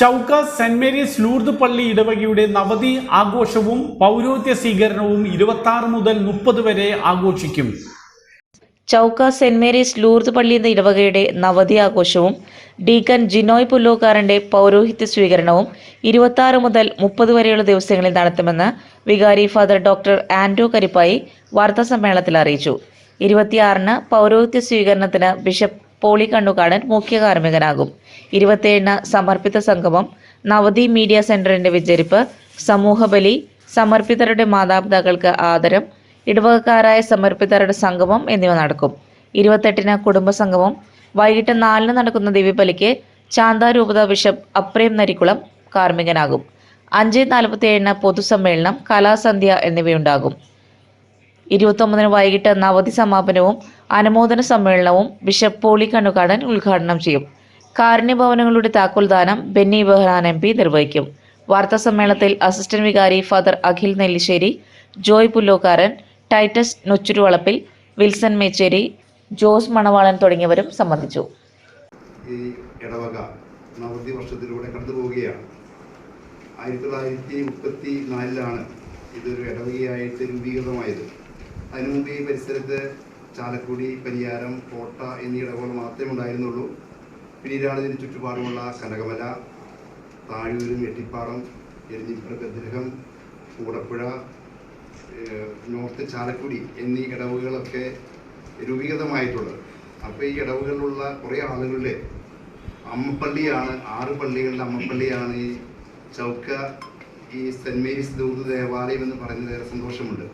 ചൗക്ക saint Mary's Lourdes പള്ളി ഇടവകയുടെ നവതി ആഘോഷവും പൗരോത്യ സ്വീകരണവും ഇരുപത്തി ആറ് മുതൽ മുപ്പത് വരെ ആഘോഷിക്കും. ചൗക്ക സെന്റ് മേരീസ് ലൂർദ് പള്ളി എന്ന ഇടവകയുടെ നവതി ആഘോഷവും ഡീക്കൻ ജിനോയ് പുല്ലൂക്കാരന്റെ പൗരോഹിത്യ സ്വീകരണവും ഇരുപത്തി ആറ് മുതൽ മുപ്പത് വരെയുള്ള ദിവസങ്ങളിൽ നടത്തുമെന്ന് വികാരി ഫാദർ ഡോക്ടർ ആൻഡ്രൂ കരിപ്പായി വാർത്താസമ്മേളനത്തിൽ അറിയിച്ചു. ഇരുപത്തിയാറിന് പൗരോഹിത്യ സ്വീകരണത്തിന് ബിഷപ്പ് പോളി കണ്ണുകാടൻ മുഖ്യ കാർമ്മികനാകും ഇരുപത്തിയേഴിന് സമർപ്പിത സംഗമം നവതി മീഡിയ സെന്ററിന്റെ വിചരിപ്പ് സമൂഹബലി സമർപ്പിതരുടെ മാതാപിതാക്കൾക്ക് ആദരം ഇടവകക്കാരായ സമർപ്പിതരുടെ സംഗമം എന്നിവ നടക്കും. ഇരുപത്തെട്ടിന് കുടുംബസംഗമം വൈകിട്ട് നാലിന് നടക്കുന്ന ദിവ്യബലിക്ക് ചാന്താരൂപത ബിഷപ്പ് അപ്രേം നരിക്കുളം കാർമ്മികനാകും. അഞ്ച് നാൽപ്പത്തിയേഴിന് പൊതുസമ്മേളനം കലാസന്ധ്യ എന്നിവയുണ്ടാകും. ഇരുപത്തൊമ്പതിന് വൈകിട്ട് നവതി സമാപനവും അനുമോദന സമ്മേളനവും ബിഷപ്പ് പോളി കണ്ണുകാടൻ ഉദ്ഘാടനം ചെയ്യും. കാരുണ്യ ഭവനങ്ങളുടെ താക്കോൽദാനം ബെന്നി ബെഹ്റാൻ എം പി നിർവഹിക്കും. വാർത്താ സമ്മേളനത്തിൽ അസിസ്റ്റന്റ് വികാരി ഫാദർ അഖിൽ നെല്ലിശ്ശേരി ജോയ് പുല്ലോക്കാരൻ ടൈറ്റസ് നൊച്ചുരുവളപ്പിൽ വിൽസൺ മേച്ചേരി ജോസ് മണവാളൻ തുടങ്ങിയവരും സംബന്ധിച്ചു. ഈ ഇടവക നവതി വർഷത്തിലൂടെ കടന്നു പോവുകയാണ് ആയിരത്തി തൊള്ളായിരത്തി മുപ്പത്തി നാലിലാണ് ഇതൊരു ഇടവകയായിട്ട് രൂപീകൃതമായത്. അതിനു മുമ്പ് ഈ പരിസരത്ത് ചാലക്കുടി പരിയാരം കോട്ട എന്നീ ഇടവകൾ മാത്രമേ ഉണ്ടായിരുന്നുള്ളൂ. പിന്നീടാണ് ഇതിന് ചുറ്റുപാടുമുള്ള കനകമല താഴൂരും എട്ടിപ്പാറം എരിഞ്ഞിപ്പുറ ബദ്രഹം കൂടപ്പുഴ നോർത്ത് ചാലക്കുടി എന്നീ ഇടവുകളൊക്കെ രൂപീകൃതമായിട്ടുള്ളത് അപ്പോൾ ഈ ഇടവുകളിലുള്ള കുറേ ആളുകളുടെ അമ്മപ്പള്ളിയാണ് ആറ് പള്ളികളുടെ അമ്മപ്പള്ളിയാണ് ഈ ചൗക്ക ഈ സെന്റ് മേരീസ് ദൂത് ദേവാലയം എന്ന് പറയുന്നത് ഏറെ സന്തോഷമുണ്ട്.